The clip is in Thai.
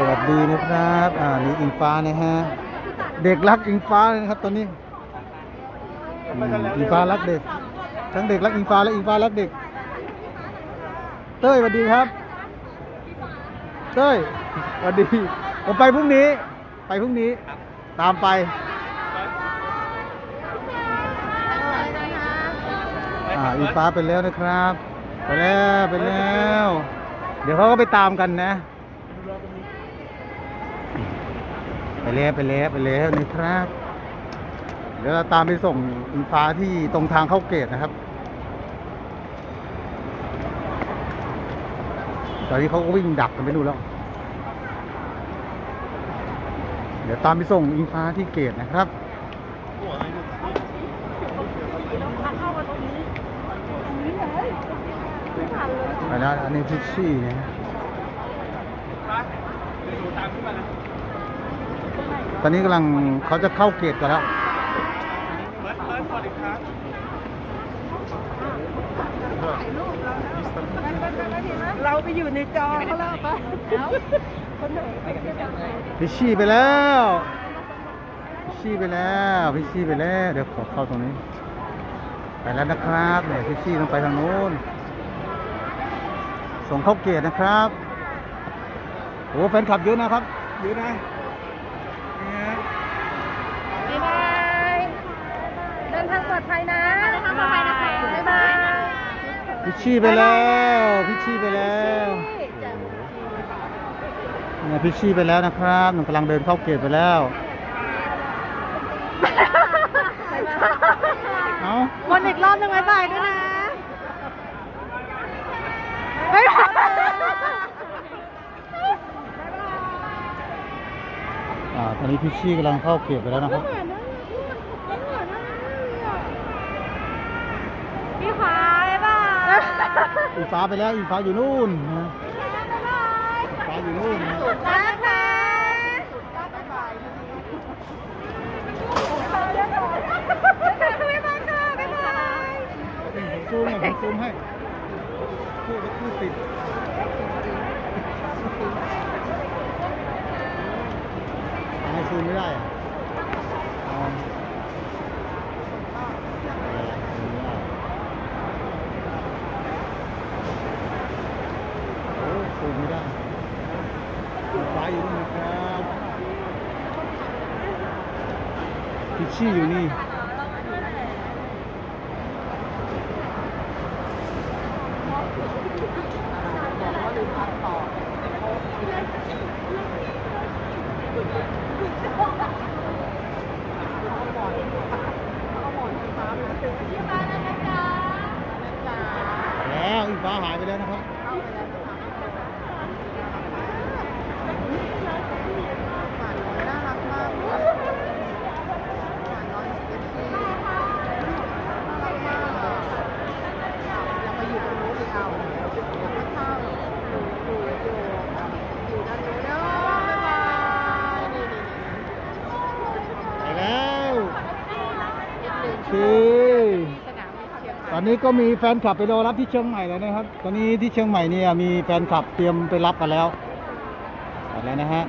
สวัสดีนะครับ อ่า นี่อิงฟ้านะฮะ เด็กรักอิงฟ้าเลยนะครับตอนนี้อืมอิงฟ้ารักเด็ก ทั้งเด็กรักอิงฟ้าและอิงฟ้ารักเด็ก เต้ยสวัสดีครับ เต้ยสวัสดี ผมไปพรุ่งนี้ ไปพรุ่งนี้ ตามไป อ่า อิงฟ้าไปแล้วนะครับ ไปแล้ว ไปแล้ว เดี๋ยวเขาก็ไปตามกันนะ แล้วไปแล้วไปแล้วนี่ครับ เดี๋ยวเราตามไปส่งอิงฟ้าที่ตรงทางเข้าเกตนะครับ ตอนนี้เขาก็วิ่งดักกันไปดูนแล้ว เดี๋ยวตามไปส่งอิงฟ้าที่เกตนะครับไปแล้วอันนี้พิชชี่นะ ตอนนี้กำลังเขาจะเข้าเกตกันแล้วเราไปอยู่ในจอเขาแล้วปะคนไหนพิชชี่ไปแล้วพิชชี่ไปแล้วพิชชี่ไปแล้ว เดี๋ยวขอเข้าตรงนี้ ไปแล้วนะครับเนี่ยพิชชี่ต้องไปทางโน้น ส่งเข้าเกตนะครับโอ้แฟนคลับเยอะนะครับ เยอะนะนี่ฮะ บ๊ายบายเดินทางปล อดภัยนะเดินทางปลอดภัยนะคะบ๊ายบายพิชชี่ไปแล้วพิชชี่ไปแล้วเนี่ยพิชชี่ไปแล้วนะครับมันกำลังเดินเข้าเกตไปแล้วเอาวนอีกรอบหนึ่งบ๊ายบายด้วยนะบ๊ายบายอ่าตอนนี้พิชชี่กำลังเข้าเกตไปแล้วนะครับพี่ฟ้าบ๊ายบาย อีฟ้าไปแล้วอีฟ้าอยู่นู่นนะอีฟ้าอยู่นู่นนะรักนะบ๊ายบายค่ะบ๊ายบายผมซูมอะผมซูมให้พูดแล้วพูดติดทำไมซูมไม่ได้อะเอาซูมไม่ได้โอ้ซูมไม่ได้ อีฟ้าอยู่นู่นนะครับพิชชี่อยู่นี่แล้วอีฟ้าหายไปแล้วนะครับ น่ารักมากหวานน้อยเอฟซีน่ารักมากอะอยากไปอยู่ตรงนู้น เลยเอาอยากไปเข้าอยู่อยู่อยู่อยู่ด้านนู้นเนาะบ๊ายบายนี่นี่ไปแล้วนี่โอเคสนามบินเชียงใหม่ตอนนี้ก็มีแฟนคลับไปรอรับที่เชียงใหม่แล้วนะครับ ตอนนี้ที่เชียงใหม่เนี่ยมีแฟนคลับเตรียมไปรับกันแล้วไปแล้วนะฮะ